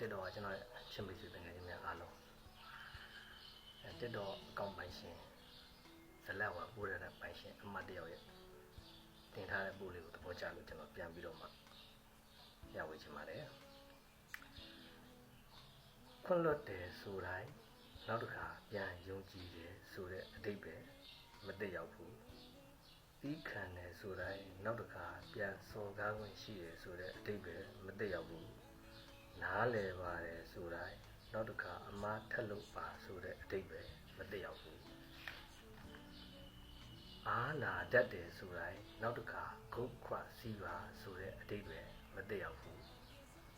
တက်တော့ကကျွန်တော်ရဲ့ချင်းမိတ်ဆွေတငယ်ချင်းများအားလုံးအဲတက်တော့အကောင့်ပိုင်ရှင်ဇလက်ဝါပိုးရတဲ့ပိုင်ရှင်အမတ်တယောက်ရဲ့တင်ထားတဲ့ပို့လေးကိုသဘောကျလို့ကျွန်တော်ပြန်ပြီးတော့မှရဝေချင်ပါတယ်ခွင့်လွတ်တယ်ဆိုတိုင်းနောက်တစ်ခါပြန်ယုံကြည်တယ်ဆိုတဲ့အတိတ်ပဲမတက်ရောက်ဘူးပြီးခံတယ်ဆိုတိုင်းနောက်တစ်ခါပြန်စော်ကားဝင်ရှိတယ်ဆိုတဲ့အတိတ်ပဲမတက်ရောက်ဘူး နားလဲပါတယ်ဆိုတိုင်းနောက်တစ်ခါအမားထက်လို့ပါဆိုတဲ့အတိတ်ပဲမတည့်ရောက်ဘူးအာနာတတ်တယ်ဆိုတိုင်းနောက်တစ်ခါဂုတ်ခွစီးပါဆိုတဲ့အတိတ်ပဲမတည့်ရောက်ဘူး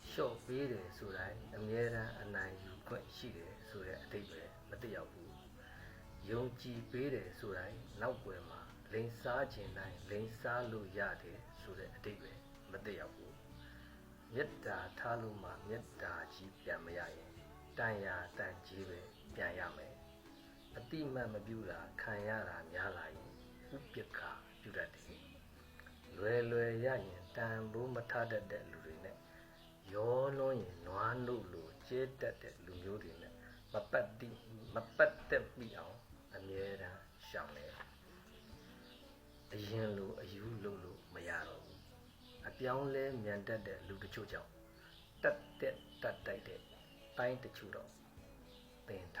လျှော့ပေးတယ်ဆိုတိုင်းအမြဲတမ်းအနိုင်ယူခွင့်ရှိတယ်ဆိုတဲ့အတိတ်ပဲမတည့်ရောက်ဘူးယုံကြည်ပေးတယ်ဆိုတိုင်းနောက်ွယ်မှာလိန်စားခြင်းတိုင်းလိန်စားလို့ရတယ်ဆိုတဲ့အတိတ်ပဲမတည့်ရောက်ဘူး မေတ္တာထားလို့မှမေတ္တာကြီးပြန်မရရင်တန်ရာတန်ကြီးပဲပြန်ရမယ်အတိမတ်မပြုတာခံရတာများလာရင်ဥပ္ပခါပြုတတ်တယ်လွယ်လွယ်ရရင်တန်ဖိုးမထတတ်တဲ့လူတွေနဲ့ရောလွန်းရင်နွားနှုတ်လိုကျဲတတ်တဲ့လူမျိုးတွေနဲ့မပတ်တိမပတ်သက်မိအောင်အမြဲတမ်းရှောင်တယ်အရင်လိုအယူလို့လို့မရတော့ဘူးအ ပြောင်းလဲမြန်တတ်တဲ့လူတချို့ကြောင့်တက်တက်တက်တိုက်တဲ့တိုင်းတချို့တော့ပင်ထားပါလေ